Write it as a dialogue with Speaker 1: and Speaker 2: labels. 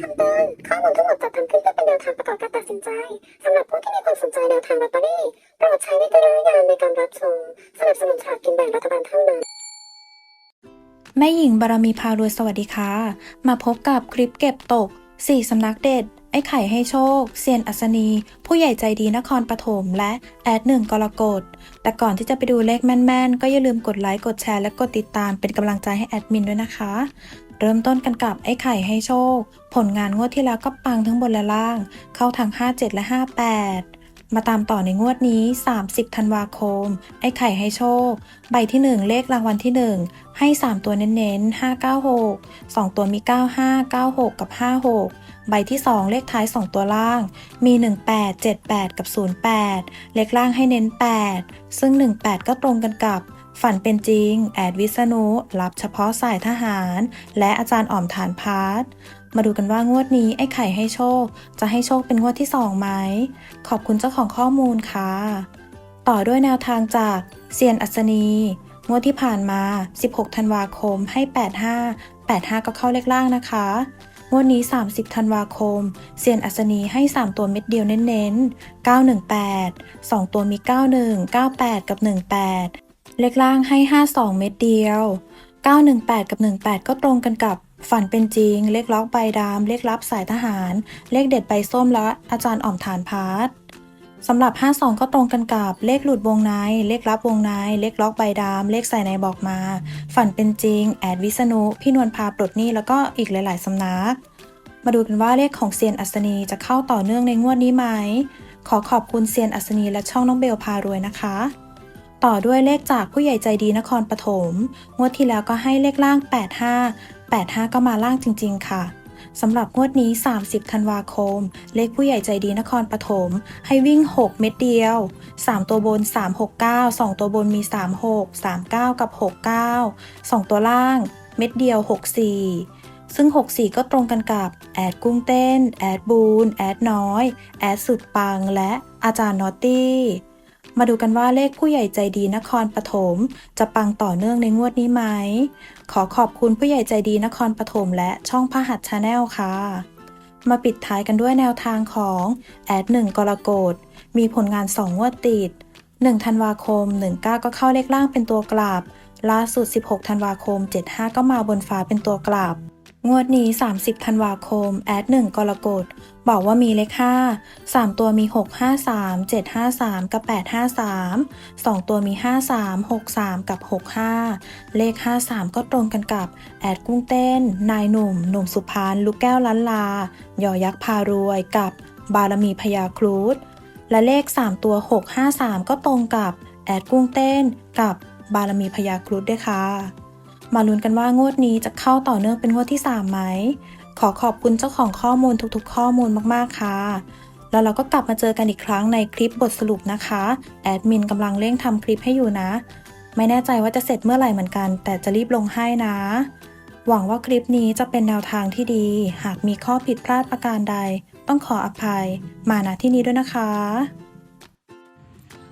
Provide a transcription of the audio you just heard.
Speaker 1: คำเตือนข้อมูลทั้งหมดจัดทำขึ้นเพื่อเป็นแนวทางประกอบการตัดสินใจสำหรับผู้ที่มีความสนใจแนวทางลอตเตอรี่โปรดใช้วิจารณญาณในการรับชมสนับสนุนฉากกินแบ่งรัฐบาลเท่านั้น
Speaker 2: แม่หญิงบารมีพารวยสวัสดีค่ะ มาพบกับคลิปเก็บตก 4 สำนักเด็ด ไอ้ไข่ให้โชค เซียนอัศนี ผู้ใหญ่ใจดีนครปฐมและแอดหนึ่งกรกฎ แต่ก่อนที่จะไปดูเลขแม่นๆ ก็อย่าลืมกดไลค์ กดแชร์ และกดติดตามเป็นกำลังใจให้แอดมินด้วยนะคะ เริ่มต้นกันกับไอ้ไข่ให้โชค ผลงานงวดที่แล้วก็ปังทั้งบนและล่าง เข้าทั้ง 57 และ 58 มาตามต่อในงวดนี้ 30 ธันวาคม ไอ้ไข่ให้โชค ใบที่ 1 เลขรางวัลที่ 1 ให้ 3 ตัวเน้นๆ 596 2 ตัวมี 95 96 กับ 56 ใบที่ 2 เลขท้าย 2 ตัวล่าง มี 18 78 กับ 08 เลขล่างให้เน้น 8 ซึ่ง 18 ก็ตรงกันกับ ฝันเป็นจริง แอดวิษณุรับเฉพาะสายทหาร และอาจารย์อ่อมฐานพาร์ท มาดูกันว่างวดนี้ไอ้ไข่ให้โชค จะให้โชคเป็นงวดที่2ไหม ขอบคุณเจ้าของข้อมูลค่ะ ต่อด้วยแนวทางจากเซียนอัศนี งวดที่ผ่านมา 16 ธันวาคมให้ 85 85 ก็เข้าเลขล่างนะคะ งวดนี้ 30 ธันวาคม เซียนอัศนีให้ 3 ตัวเม็ดเดียวเน้นๆ 918 2 ตัวมี 91 98 กับ 18 เลขล่างให้ 52 เม็ดเดียว 918 กับ 18 ก็ตรงกันกับ ฝันเป็นจริง เลขล็อกใบดามเลขลับสายทหาร เลขเด็ดใบส้มและอาจารย์อ่อมฐานพาร์ทสำหรับ 52 ก็ตรงกันกับเลขหลุดวงใน เลขลับวงใน เลขล็อกใบดาม เลขใส่ในบอกมา ฝันเป็นจริง แอดวิษณุ พี่นวลพาปลดหนี้แล้วก็อีกหลาย ๆ สำนัก มาดูกันว่าเลขของเซียนอัศนีจะเข้าต่อเนื่องในงวดนี้ไหม ขอขอบคุณเซียนอัศนีและช่องน้องเบลพารวยนะคะ ต่อด้วยเลขจากผู้ใหญ่ใจดีนครปฐม งวดที่แล้วก็ให้เลขล่าง 85 85 ก็มาล่างจริง ๆ ค่ะสำหรับงวดนี้ 30 ธันวาคม เลขผู้ใหญ่ใจดีนครปฐม ให้วิ่ง 6 เม็ดเดียว 3 ตัวบน 369 2 ตัวบนมี 36 39 กับ 69 2 ตัวล่าง เม็ดเดียว 64 ซึ่ง 64 ก็ตรงกันกับ แอดกุ้งเต้น แอดบูน แอดน้อย แอดสุดปัง และอาจารย์นอตตี้ มาดูกันว่าเลขผู้ใหญ่ใจดีนครปฐมจะปังต่อเนื่องในงวดนี้ไหม ขอขอบคุณผู้ใหญ่ใจดีนครปฐมและช่องพหัสชาแนลค่ะ มาปิดท้ายกันด้วยแนวทางของแอดหนึ่งกรกฎมีผลงาน2งวดติด 1 ธันวาคม 19 ก็เข้าเลขล่างเป็นตัวกลับ ล่าสุด 16 ธันวาคม 75 ก็มาบนฟ้าเป็นตัวกลับ งวดนี้ 30 ธันวาคม แอดหนึ่งกรกฎ บอกว่ามีเลข 5 3 ตัวมี 6 5 3 7 5 3 กับ 8 5 3 2 ตัวมี 5 3 6 3 กับ 6 5 เลข 53 ก็ตรงกันกับ แอดกุ้งเต้น นายหนุ่ม หนุ่มสุพรรณ ลูกแก้วล้านลา ยอยักษ์พารวย กับบารมีพยาครูด และเลข 3 ตัว 653 ก็ตรงกับ แอดกุ้งเต้น กับบารมีพยาครุดด้วยค่ะ มาลุ้นกันว่างวดนี้จะเข้าต่อเนื่องเป็นงวดที่ 3 ไหม ขอขอบคุณเจ้าของข้อมูลทุกๆ ข้อมูลมากๆค่ะ แล้วเราก็กลับมาเจอกันอีกครั้งในคลิปบทสรุปนะคะ แอดมินกำลังเร่งทำคลิปให้อยู่นะ ไม่แน่ใจว่าจะเสร็จเมื่อไหร่เหมือนกัน แต่จะรีบลงให้นะ หวังว่าคลิปนี้จะเป็นแนวทางที่ดี หากมีข้อผิดพลาดประการใด ต้องขออภัย มาณที่นี้ด้วยนะคะ